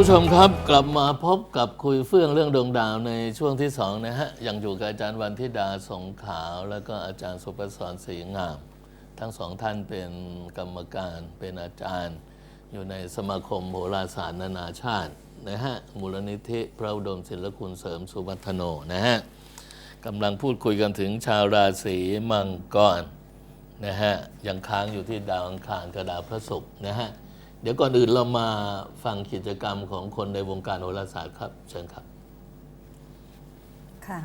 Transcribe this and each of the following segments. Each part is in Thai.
ผู้ชมครับกลับมาพบกับคุยเฟื่องเรื่องดวงดาวในช่วงที่สองนะฮะยังอยู่กับอาจารย์วันทิดาสงขาว แล้วก็อาจารย์สุประสรศรีงาม ทั้งสองท่านเป็นกรรมการเป็นอาจารย์ อยู่ในสมาคมโหราศาสตร์นานาชาตินะฮะมูลนิธิพระอุดมศิลคุณเสริมสุวัฒโนนะฮะกำลังพูดคุยกันถึงชาวราศีมังกรนะฮะยังค้างอยู่ที่ดาวอังคารกับดาวพระศุกร์นะฮะ เดี๋ยวก่อนอื่นเรามาฟังกิจกรรมของคนในวงการโหราศาสตร์ครับ เชิญครับ ค่ะ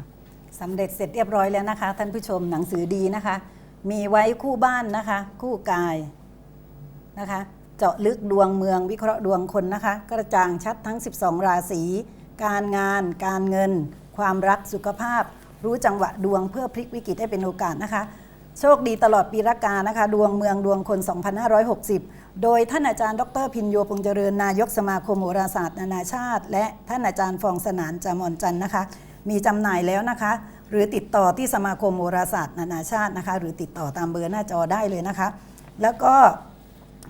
สำเร็จเสร็จเรียบร้อยแล้วนะคะ ท่านผู้ชมหนังสือดีนะคะ มีไว้คู่บ้านนะคะ คู่กายนะคะ เจาะลึกดวงเมืองวิเคราะห์ดวงคนนะคะ กระจ่างชัดทั้ง 12 ราศีการงาน การเงิน ความรักสุขภาพ รู้จังหวะดวงเพื่อพลิกวิกฤตให้เป็นโอกาสนะคะ โชคดีตลอดปีละกานะคะ ดวงเมืองดวงคน 2560 โดยท่านอาจารย์ ดรพินโยพงเจริญนายกสมาคมโหราศาสตร์นานาชาติ และท่านอาจารย์ฟองสนานจามอนจันนะคะ มีจำหน่ายแล้วนะคะ หรือติดต่อที่สมาคมโหราศาสตร์นานาชาตินะคะ หรือติดต่อตามเบอร์หน้าจอได้เลยนะคะ แล้วก็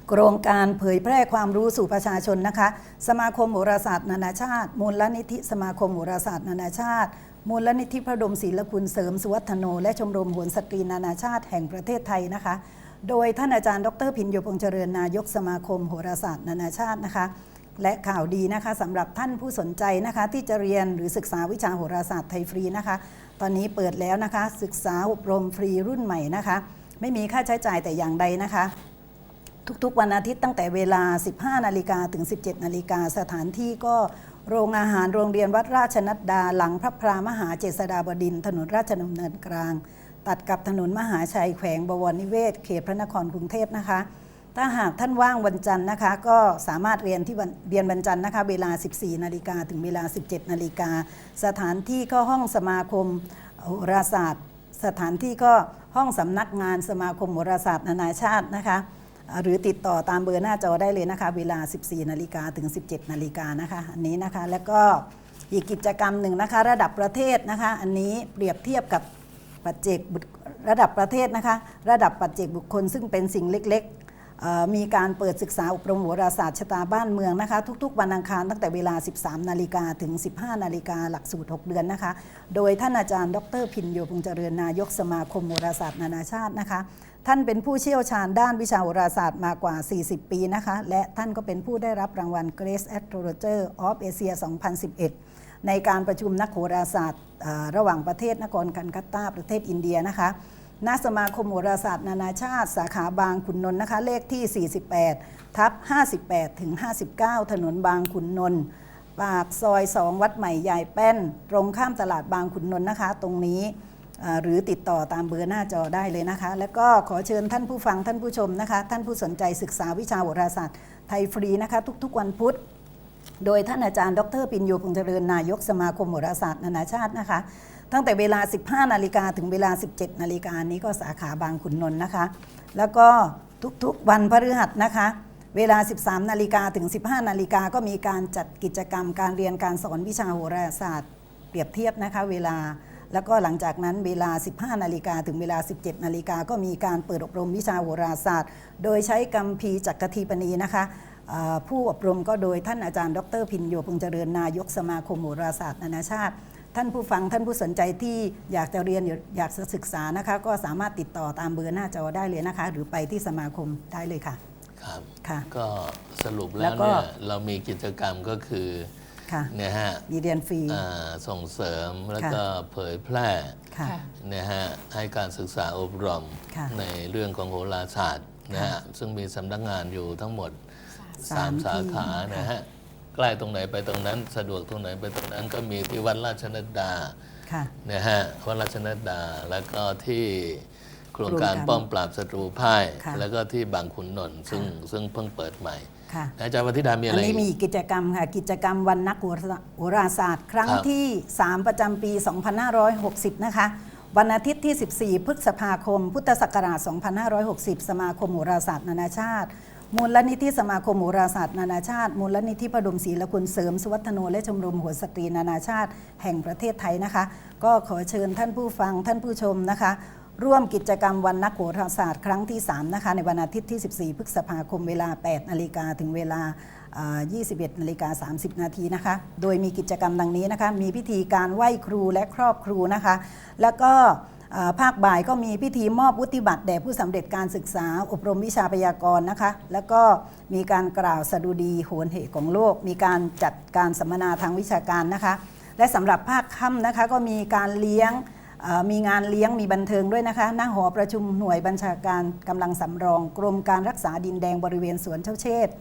โครงการเผยแพร่ความรู้สู่ประชาชนนะคะ สมาคมโหราศาสตร์นานาชาติ มูลนิธิสมาคมโหราศาสตร์นานาชาติ มูลนิธิพระดมศิลคุณเสริมสุวัฒโน และชมรมโหนสตรีนานาชาติแห่งประเทศไทยนะคะ โดยท่านอาจารย์ดรพินโยพงเจริญนายกสมาคมโหราศาสตร์นานาชาตินะคะ และข่าวดีนะคะสำหรับท่านผู้สนใจนะคะ ที่จะเรียนหรือศึกษาวิชาโหราศาสตร์ไทยฟรีนะคะ ตอนนี้เปิดแล้วนะคะ ศึกษาอบรมฟรีรุ่นใหม่นะคะ ไม่มีค่าใช้จ่ายแต่อย่างใดนะคะ ทุกๆวันอาทิตย์ตั้งแต่เวลา 15 นาฬิกาถึง 17 นาฬิกาสถานที่ก็โรงอาหารโรงเรียนวัดราชนัดดา หลังพระพรามหาเจษฎาบดิน ถนนราชดำเนินกลาง ตัดกับถนนมหาชัยแขวงบวรนิเวศ เขตพระนครกรุงเทพนะคะ ถ้าหากท่านว่างวันจันทร์นะคะ ก็สามารถเรียนที่เรียนวันจันทร์นะคะ เวลา 14 นาฬิกาถึงเวลา 17 นาฬิกาสถานที่ก็ห้องสมาคมโหราศาสตร์ สถานที่ก็ห้องสำนักงานสมาคมโหราศาสตร์นานาชาตินะคะ หรือติดต่อตามเบอร์หน้าจอได้เลยนะคะ เวลา 14 นาฬิกาถึง 17 นาฬิกานะคะ อันนี้นะคะ แล้วก็อีกกิจกรรมหนึ่งนะคะ ระดับประเทศนะคะ อันนี้เปรียบเทียบกับปัจเจกระดับประเทศนะคะ ระดับปัจเจกบุคคลซึ่งเป็นสิ่งเล็กๆมีการเปิดศึกษาอบรมโหราศาสตร์ชะตาบ้านเมืองนะคะ ทุก ๆ วันอังคารตั้งแต่เวลา 13 นาฬิกาถึง 15 นาฬิกาหลักสูตร 6 เดือนนะคะ โดยท่านอาจารย์ ดร พินโยพงษ์เจริญนายกสมาคมโหราศาสตร์นานาชาตินะคะ ท่านเป็นผู้เชี่ยวชาญด้านวิชาโหราศาสตร์มากว่า 40 ปีนะคะ และท่านก็เป็นผู้ได้รับรางวัล Grace Astrologer of Asia 2011 ในการประชุมนักโหราศาสตร์ระหว่างประเทศนครคันคัตตาประเทศอินเดียนะคะณสมาคมโหราศาสตร์นานาชาติ สาขาบางขุนนนท์นะคะ เลขที่ 48 ทับ 58 ถึง 59 ถนนบางขุนนนท์ปากซอย 2 วัดใหม่ยายแป้น ตรงข้ามตลาดบางขุนนนท์นะคะ ตรงนี้ หรือติดต่อตามเบอร์หน้าจอได้เลยนะคะ แล้วก็ขอเชิญท่านผู้ฟังท่านผู้ชมนะคะ ท่านผู้สนใจศึกษาวิชาโหราศาสตร์ไทยฟรีนะคะ ทุกๆวันพุธโดยท่านอาจารย์ดรปิญโยพงษ์เจริญนายกสมาคมโหราศาสตร์นานาชาตินะคะ ตั้งแต่เวลา 15 นาฬิกาถึงเวลา 17 นาฬิกานี้ก็สาขาบางขุนนนท์นะคะ แล้วก็ทุกๆวันพฤหัสนะคะ เวลา 13 นาฬิกาถึง 15 นาฬิกาก็มีการจัดกิจกรรมการเรียนการสอนวิชาโหราศาสตร์ เปรียบเทียบนะคะ เวลา แล้วก็หลังจากนั้นเวลา 15 นาฬิกาถึงเวลา 17 นาฬิกาก็มีการเปิดอบรมวิชาโหราศาสตร์ โดยใช้กัมพีร์จักรทีปณีนะคะเอ่อผู้อบรมก็โดยท่านอาจารย์ ดรพินโยพงษ์เจริญนายกสมาคมโหราศาสตร์นานาชาติ ท่านผู้ฟังท่านผู้สนใจที่อยากจะเรียนอยากจะศึกษานะคะ ก็สามารถติดต่อตามเบอร์หน้าจอได้เลยนะคะ หรือไปที่สมาคมได้เลยค่ะ ครับค่ะก็สรุปแล้แล้ววก็เนี่ยเรามีกิจกรรมก็คือ ค่ะเนี่ยฮะมีเรียนฟรีอ่าส่งเสริมแล้วค่ะก็เผยแพร่ค่ะเนี่ยฮะให้การศึกษาอบรมค่ะในเรื่องของโหราศาสตร์นะฮะซึ่งมีสำนักงานอยู่ทั้งหมดสาม3สาขาที่นะฮะใกล้ตรงไหนไปตรงนั้นสะดวกตรงไหนไปตรงนั้นก็มีที่วัดราชนัดดาค่ะนะฮะวัดราชนัดดาแล้วก็ที่โครงการโครงการป้อมปราบศัตรูพ่ายค่ะแล้วก็ที่บางขุนนนท์ซึ่งซึ่งเพิ่งเปิดใหม่ ค่ะอาจารย์วัฒธิดามีอัอะไรนนี้มีอีกกิจกรรมค่ะ กิจกรรมวันนักโหราโหราศาสตร์ ครั้งครับที่ 3 ประจำปี 2560 นะคะ วันอาทิตย์ที่ 14 พฤษภาคม พุทธศักราช 2560 สมาคมโหราศาสตร์นานาชาติ มูลนิธิสมาคมโหราศาสตร์นานาชาติ มูลนิธิประดมศรีละคุณเสริม สุวัฒโนและชมรมหัวสตรีนานาชาติ แห่งประเทศไทยนะคะ ก็ขอเชิญท่านผู้ฟังท่านผู้ชมนะคะ ร่วมกิจกรรมวันนักโหราศาสตร์ครั้งที่ 3 นะคะ ในวันอาทิตย์ที่ 14 พฤษภาคมเวลา 8 นาฬิกาถึงเวลา 21 นาฬิกา 30 นาทีนะคะ โดยมีกิจกรรมดังนี้นะคะ มีพิธีการไหว้ครูและครอบครูนะคะ แล้วก็ภาคบ่ายก็มีพิธีมอบวุฒิบัตรแด่ผู้สำเร็จการศึกษา อบรมวิชาพยากรณ์นะคะ แล้วก็มีการกล่าวสดุดีโหนเหตุของโลก มีการจัดการสัมมนาทางวิชาการนะคะ และสำหรับภาคค่ำนะคะก็มีการเลี้ยง มีงานเลี้ยงมีบันเทิงด้วยนะคะหน้าหอประชุมหน่วยบัญชาการกำลังสำรอง กรมการรักษาดินแดงบริเวณสวนเจ้าเชษฐ์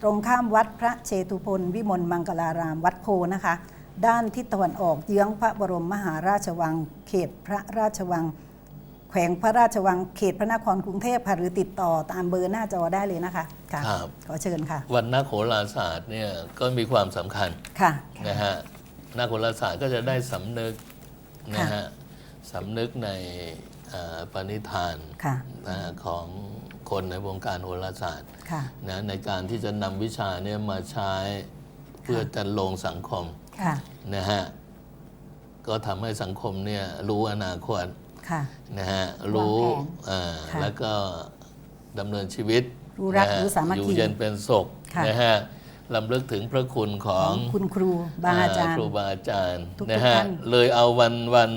ตรงข้ามวัดพระเชตุพนวิมลมังกลารามวัดโพนะคะ ด้านทิศตะวันออกเยื้องพระบรมมหาราชวัง เขตพระราชวัง แขวงพระราชวัง เขตพระนครกรุงเทพค่ะหรือติดต่อตามเบอร์หน้าจอได้เลยนะคะค่ะครับ ขอเชิญค่ะ วันนักโหราศาสตร์เนี่ยก็มีความสำคัญค่ะ นะฮะนักโหราศาสตร์ก็จะได้สำนึกนะฮะ สำนึกในเอ่อปณิธานค่ะนะฮะของคนในวงการโหราศาสตร์ค่ะนะในการที่จะนำวิชาเนี่ยมาใช้เพื่อจันลงสังคมค่ะนะฮะก็ทำให้สังคมเนี่ยรู้อนาคตค่ะนะฮะรู้วางแผนอ่าค่ะแล้วก็ดำเนินชีวิตรู้รักนะฮะรู้สามัคคีอยู่เย็นเป็นสุขค่ะนะฮะลำลึกถึงพระคุณขขอองงคุณครูบาอาจารคย์รูบาอาจารย์ทุกๆนะฮะท่านเลยเอาวันวัน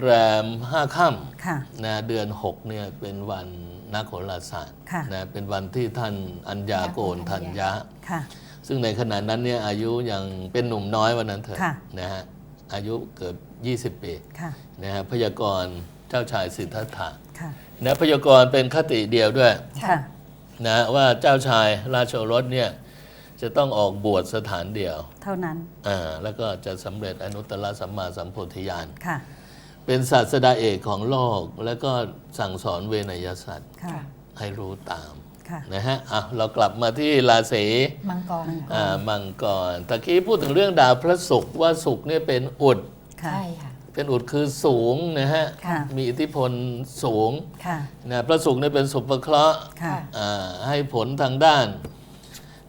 แรมห้าค่ค่ะำนะเดือนหกเนี่ยเป็นวันนักโหราศาสตร์ค่ะนะเป็นวันที่ท่านอัญญาโกนทัญญะค่ะซึ่งในขณะนั้นเนี่ยอายุยังเป็นหนุ่มน้อยวันนั้นเถอะค่ะนะฮะอายุเกือบ 20 ปีค่ะนะฮะพยากรณ์เจ้าชายสิทธัตถะค่ะนะพยากรณ์เป็นคติเดียวด้วยค่ะนะว่าเจ้าชายราชโอรสเนี่ยจะต้องออกบวชสถานเดียว เท่านั้นอ่าแล้วก็จะสำเร็จอนุตตรสัมมาสัมโพธิญาณค่ะ เป็นศาสดาเอกของโลก แล้วก็สั่งสอนเวนยสัตว์ค่ะ ให้รู้ตามค่ะ นะฮะอะเรากลับมาที่ราศีมังกร อ่ามังกรตะกี้พูดถึงเรื่องดาวพระศุกร์ว่าศุกร์เนี่ยเป็นอุด ค่ะ ใช่ค่ะ เป็นอุดคือสูงนะฮะ ค่ะ มีอิทธิพลสูงค่ะ นะพระศุกร์เนี่ยเป็นสุภเคราะห์ค่ะ อ่าให้ผลทางด้าน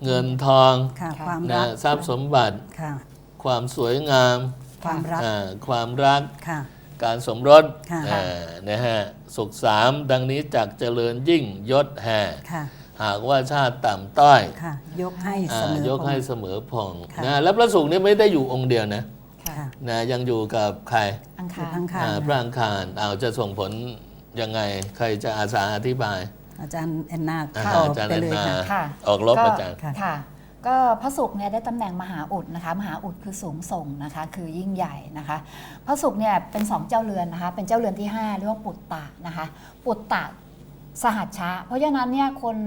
เงินทองค่ะค่ะความนะรัก ทรัพย์สมบัติ ค่ะ ความสวยงามความรัก อ่าความรัก ค่ะ การสมรสค่ะ อ่านะฮะสุขสามดังนี้จากเจริญยิ่งยศแห่ค่ะ หากว่าชาติต่ำต้อยค่ะ ยกให้อ่าเสมอยกให้ผ เสมอพองค่ะ นะแล้วพระศุกร์นี่ไม่ได้อยู่องค์เดียวนะค่ะค่ะนะยังอยู่กับใครอังอยู่คารข้างอ่าพระอังคารเอาจะส่งผลยังไงใครจะอาสาอธิบายๆอาจารย์แอนนาอ่าตอบอาจารย์ไปแอนเลยนาค่ะค่ะออกรบก็อาจารย์ ค่ะค่ะ ก็พระศุกร์เนี่ยได้ตำแหน่งมหาอุดนะคะ มหาอุดคือสูงส่งนะคะ คือยิ่งใหญ่นะคะ พระศุกร์เนี่ยเป็นสองเจ้าเรือนนะคะ เป็นเจ้าเรือนที่ 5 เรียกว่าปุตตะนะคะ ปุตตะสหัชชะ เพราะฉะนั้นเนี่ยคน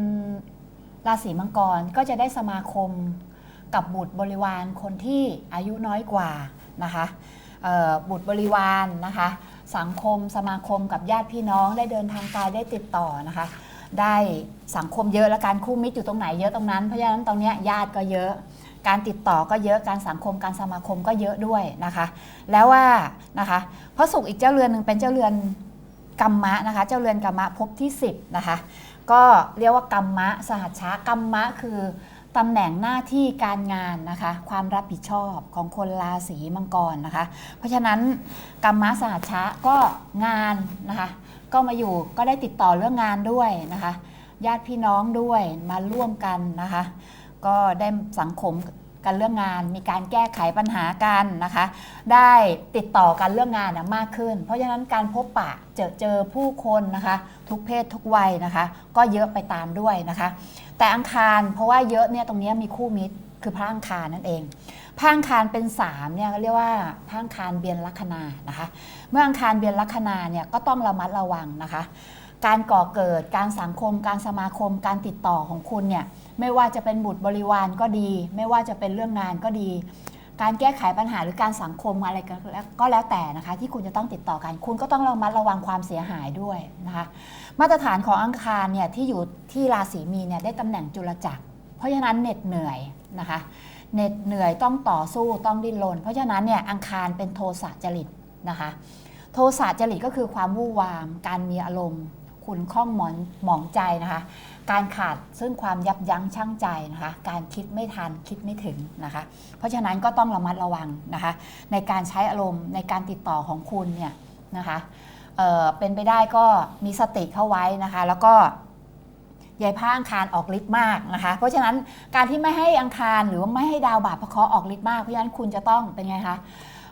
ราศีมังกรก็จะได้สมาคมกับบุตรบริวารคนที่อายุน้อยกว่านะคะบุตรบริวารนะคะ สังคมสมาคมกับญาติพี่น้องได้เดินทางไกลได้ติดต่อนะคะ ได้สังคมเยอะและการคู่มิตรอยู่ตรงไหนเยอะตรงนั้น เพราะฉะนั้นตรงเนี้ยญาติก็เยอะ การติดต่อก็เยอะการสังคมการสมาคมก็เยอะด้วยนะคะ แล้วว่านะคะพระศุกร์อีกเจ้าเรือนหนึ่งเป็นเจ้าเรือนกรรมะนะคะ เจ้าเรือนกรรมะภพที่ 10 นะคะ ก็เรียกว่ากรรมะ สหัชชะกรรมะคือตำแหน่งหน้าที่การงานนะคะ ความรับผิดชอบของคนราศีมังกรนะคะ เพราะฉะนั้นกรรมะสหัชชะก็งานนะคะ ก็มาอยู่ก็ได้ติดต่อเรื่องงานด้วยนะคะ ญาติพี่น้องด้วยมาร่วมกันนะคะ ก็ได้สังคมกันเรื่องงาน มีการแก้ไขปัญหากันนะคะ ได้ติดต่อกันเรื่องงานนะมากขึ้น เพราะฉะนั้นการพบปะเจอเจอผู้คนนะคะ ทุกเพศทุกวัยนะคะ ก็เยอะไปตามด้วยนะคะ แต่อังคารเพราะว่าเยอะเนี่ยตรงนี้มีคู่มิตรคือพระอังคารนั่นเอง พระอังคารเป็นสามเนี่ยก็เรียกว่าพระอังคารเบียนลัคนานะคะ เมื่ออังคารเบียนลัคนาเนี่ยก็ต้องระมัดระวังนะคะ การก่อเกิดการสังคม การสมาคม การติดต่อของคุณเนี่ยไม่ว่าจะเป็นบุตรบริวารก็ดี ไม่ว่าจะเป็นเรื่องงานก็ดี การแก้ไขปัญหาหรือการสังคมอะไรก็แล้วแต่นะคะ ที่คุณจะต้องติดต่อกัน คุณก็ต้องระมัดระวังความเสียหายด้วยนะคะ มาตรฐานของอังคารเนี่ยที่อยู่ที่ราศีมีเนี่ยได้ตำแหน่งจุลจักร เพราะฉะนั้นเหน็ดเหนื่อยนะคะ เหน็ดเหนื่อยต้องต่อสู้ต้องดิ้นรนเพราะฉะนั้นเนี่ยอังคารเป็นโทสะจริตนะคะ โทสะจริตก็คือความวู่วาม การมีอารมณ์ขุนข้องหมอนหมองใจนะคะ การขาดซึ่งความยับยั้งชั่งใจนะคะ การคิดไม่ทันคิดไม่ถึงนะคะ เพราะฉะนั้นก็ต้องระมัดระวังนะคะ ในการใช้อารมณ์ในการติดต่อของคุณเนี่ยนะคะเเป็นไปได้ก็มีสติเข้าไว้นะคะ แล้วก็ ย่าให้พระอังคารออกฤทธิ์มากนะคะ เพราะฉะนั้นการที่ไม่ให้อังคารหรือว่าไม่ให้ดาวบาปพระเคราะห์ออกฤทธิ์มาก เพราะฉะนั้นคุณจะต้องเป็นไงคะ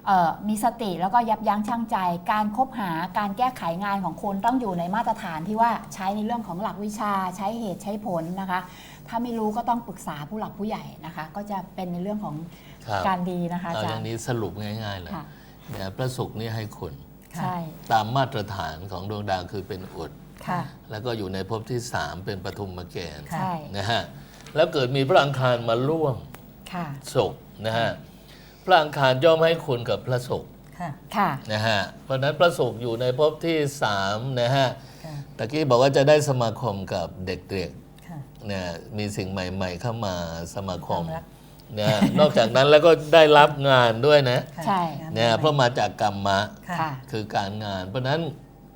เอ่อมีสติแล้วก็ยับยั้งชั่งใจ การคบหาการแก้ไขงานของคุณต้องอยู่ในมาตรฐานที่ว่าใช้ในเรื่องของหลักวิชาใช้เหตุใช้ผลนะคะ ถ้าไม่รู้ก็ต้องปรึกษาผู้หลักผู้ใหญ่นะคะ ก็จะเป็นในเรื่องของครับการดีนะคะเอาอาอจารย่างย์นี้สรุปง่ายๆเลยค่ะเนี่ยพระศุกร์นี่ให้คุณค่ะใช่ตามมาตรฐานของดวงดาวคือเป็นอุด ค่ะ แล้วก็อยู่ในภพที่3เป็นปฐุมเกณฑ์ค่ะใช่ นะฮะแล้วเกิดมีพระอังคารมาร่วมค่ะศุกร์นะฮะพระอังคารย่อมให้คุณกับพระศุกร์ค่ะ ค่ะ นะฮะเพราะฉะนั้นพระศุกร์อยู่ในภพที่3นะฮะค่ะ ตะกี้บอกว่าจะได้สมาคมกับเด็กค่ะๆเนี่ยมีสิ่งใหม่ ๆ เข้ามาสมาคมความรักนะฮะนอกจากนั้นแล้วก็ได้รับงานด้วยนะค่ะใช่งานเนี่ยเพราะมาจากกรรมะค่ะค่ะ คือการงาน เพราะฉะนั้น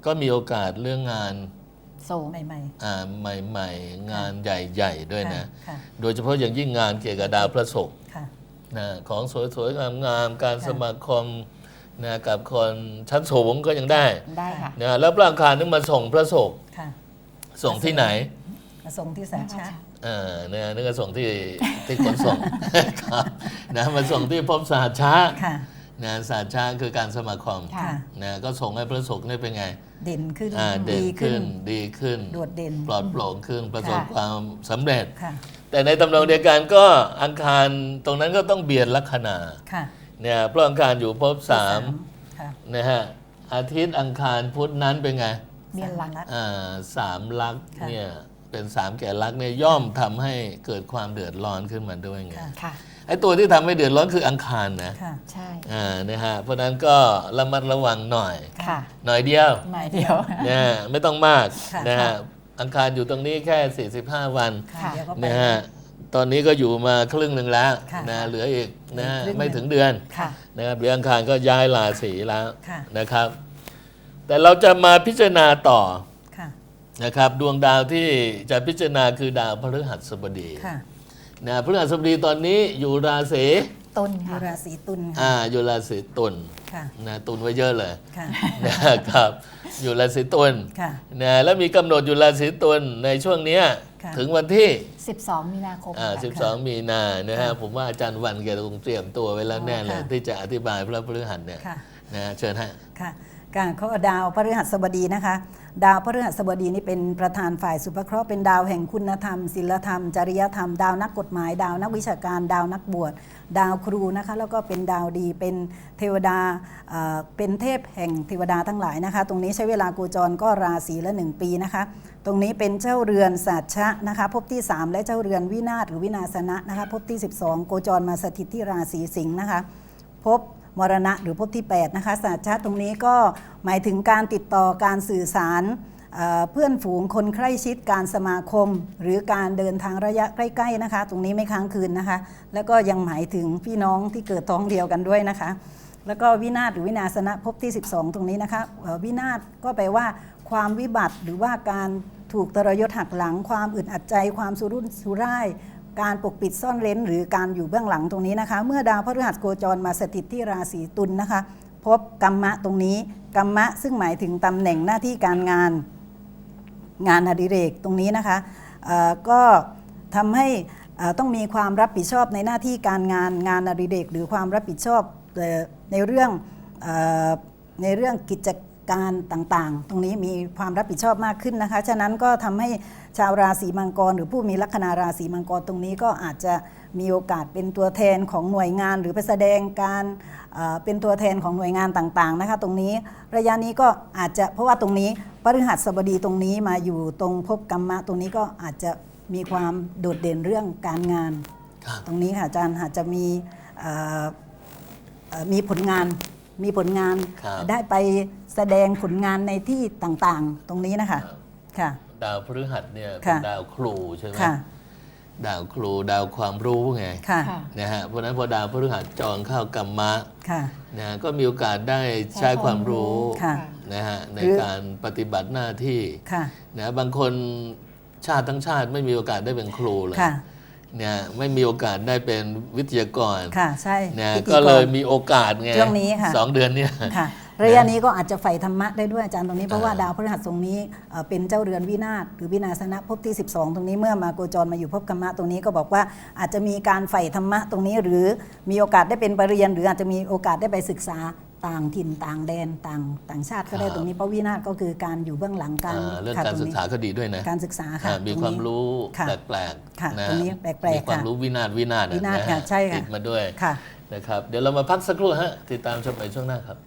ก็มีโอกาสเรื่องงานสูงใหม่ อ่าใหม่ ๆ งานใหญ่ ๆ ด้วยนะค่ะ โดยเฉพาะอย่างยิ่งงานเกี่ยวกับดาวพระศุกร์ค่ะ นะของสวยๆ งามๆ การค่ะ สมาคมนะกับคนชั้นสูงก็ยังได้ได้ค่ะ นะแล้วพระอังคารนึกมาส่งพระศุกร์ค่ะส่งที่ไหนมาส่งที่สาชาเออเนี่ยนึกว่าส่งที่ที่ขนส่ง ครับนะมาส่งที่พบสาช้าค่ะ นะสาช้าคือการสมาคมค่ะ นะก็ส่งให้พระศุกร์นี่เป็นไง เด่นขึ้นอ่าเด่นดีขึ้ขึ้น นดีขึ้น โดดเด่น ปลอดโปร่งขึ้นประสบค่ะ ความสำเร็จ ค่ะแต่ในตำแหน่งเดียวกันก็อังคารตรงนั้นก็ต้องเบียดลัคนาค่ะเนี่ยเพราะอังคารอยู่ภพสามค่ะนะฮะอาทิตย์อังคารพุธนั้นเป็นไงเบียนหลักสามอ่าสามลักษณ์ค่ะ เนี่ย เป็นสามแก่ลักษณ์เนี่ยย่อมทำให้เกิดความเดือดร้อนขึ้นมาด้วยไงค่ะค่ะไอ้ตัวที่ทำให้เดือดร้อนคืออังคารนะค่ะใช่อ่านะฮะเพราะฉะนั้นก็ระมัดระวังหน่อยค่ะหน่อยเดียวหน่อยเดียวเนี่ยไม่ต้องมากค่ะนะค่ะฮะอังคารอยู่ตรงนี้แค่ 45 วันค่ะเดี๋ยวก็ไปนะฮะตอนนี้ก็อยู่มาครึ่งหนึ่งแล้วค่ะนะเหลืออีกนะฮะอีกครึ่งหนึ่งไม่ถึงเดือนค่ะนะครับเดือนอังคารก็ย้ายราศีแล้วค่ะนะครับ แต่เราจะมาพิจารณาต่อค่ะ นะครับดวงดาวที่จะพิจารณาคือดาวพฤหัสบดีค่ะนะพฤหัสบดีตอนนี้อยู่ราศีต้นอยู่ค่ะราศีตุลค่ะอ่าอยู่ราศีตุลค่ะนะตุลไว้เยอะเลยค่ะนะครับอยู่ราศีตุลค่ะนะแล้วมีกำหนดอยู่ราศีตุลในช่วงเนี้ยค่ะถึงวันที่ 12 มีนาคมอ่าค่ะ12 มีนานะฮะค่ะผมว่าอาจารย์วันแกคงเตรียมตัวไว้แล้วแน่เลยค่ะที่จะอธิบายพระพฤหัสเนี่ยค่ะ นะเชิญฮะค่ะการข้อดาวพฤหัสบดีนะคะ ดาวพฤหัสบดีนี่เป็นประธานฝ่ายสุภเคราะห์เป็นดาวแห่งคุณธรรมศีลธรรม จริยธรรม ดาวนักกฎหมาย ดาวนักวิชาการ ดาวนักบวช ดาวครูนะคะ แล้วก็เป็นดาวดี เป็นเทวดาเป็นเทพแห่งเทวดาทั้งหลายนะคะ ตรงนี้ใช้เวลาโกจรก็ราศีละหนึ่งปีนะคะ ตรงนี้เป็นเจ้าเรือนสัชชะนะคะภพที่ 3 และเจ้าเรือนวินาศหรือวินาศนะนะคะภพที่ 12โกจรมาสถิตที่ราศีสิงห์นะคะพบ มรณะหรือพบที่ 8 นะคะศาสตร์ชาติตรงนี้ก็หมายถึงการติดต่อการสื่อสารเพื่อนฝูงคนใกล้ชิดการสมาคม หรือการเดินทางระยะใกล้ๆนะคะ ตรงนี้ไม่ค้างคืนนะคะ แล้วก็ยังหมายถึงพี่น้องที่เกิดท้องเดียวกันด้วยนะคะ แล้วก็วินาศหรือวินาศนะพบที่ 12 ตรงนี้นะคะวินาศก็แปลว่า ความวิบัติหรือว่าการถูกตรยศหักหลัง ความอึดอัดใจ ความสุรุ่นสุร่าย การปกปิดซ่อนเร้น หรือการอยู่เบื้องหลังตรงนี้นะคะ เมื่อดาวพฤหัสโคจรมาสถิตที่ราศีตุลนะคะ พบกรรมะตรงนี้กรรมะซึ่งหมายถึงตำแหน่งหน้าที่การงานงานอดิเรกตรงนี้นะคะก็ทำให้ต้องมีความรับผิดชอบในหน้าที่การงานงานอดิเรกหรือความรับผิดชอบในเรื่องในเรื่องกิจ การต่างๆ ตรงนี้มีความรับผิดชอบมากขึ้นนะคะ ฉะนั้นก็ทำให้ชาวราศีมังกร หรือผู้มีลัคนาราศีมังกรตรงนี้ก็อาจจะมีโอกาสเป็นตัวแทนของหน่วยงาน หรือไปแสดงการเอ่อเป็นตัวแทนของหน่วยงานต่างๆนะคะ ตรงนี้ระยะนี้ก็อาจจะเพราะว่าตรงนี้พฤหัสบดีตรงนี้มาอยู่ตรงภพกรรมะตรงนี้ก็อาจจะมีความโดดเด่นเรื่องการงานครับตรงนี้ค่ะอาจารย์อาจจะมีเอ่อเอ่อมีผลงานมีผลงานครับได้ไปแสดงผลงานในที่ต่างๆ ตรงนี้นะคะค่ะ ดาวพฤหัสเนี่ยเป็นค่ะ ดาวครูใช่ไหมค่ะดาวครูดาวความรู้ไงค่ะค่ะ นะฮะเพราะฉะนั้นพอดาวพฤหัสจรเข้ากรรมะค่ะ นะฮะก็มีโอกาสได้ใช้ใช้ความรู้ค่ะ นะฮะในหรือการปฏิบัติหน้าที่ค่ะนะบางคนชาติทั้งชาติไม่มีโอกาสได้เป็นครูเลยค่ะเนี่ยไม่มีโอกาสได้เป็นวิทยากรค่ะใช่นะพิธีก็เลยรมีโอกาสไงช่วงนี้ค่ะ สองเดือนเนี่ย ค่ะ ระยะนี้ก็อาจจะใฝ่ธรรมะได้ด้วยอาจารย์ตรงนี้เพราะว่าดาวพฤหัสตรงนี้เอ่อเป็นเจ้าเรือนวินาศหรือวินาศนะภพที่ 12 ตรงนี้เมื่อมาโกจรมาอยู่ภพกรรมะตรงนี้ก็บอกว่าอาจจะมีการใฝ่ธรรมะตรงนี้ หรือมีโอกาสได้เป็นปรริญญาหรืออาจจะมีโอกาสได้ไปศึกษาต่างถิ่นต่างแดนต่างต่างชาติก็ได้ครับตรงนี้เพราะวินาศก็คือการอยู่เบื้องหลังการอ่าเรื่องค่ะการตศึกนี้ษาก็ดีด้วยนะการศึกษาค่ะอ่ามีตรงนี้ความรู้ค่ะแปลกค่ะๆนะตรงนี้แปลกๆมีความค่ะรู้วินาศวินาศวินาศฮค่ะใช่ค่ะติดมาด้วยค่ะนะครับเดี๋ยวเรามาพักสักครู่ฮะติดตามชมไปช่วงหน้าครับ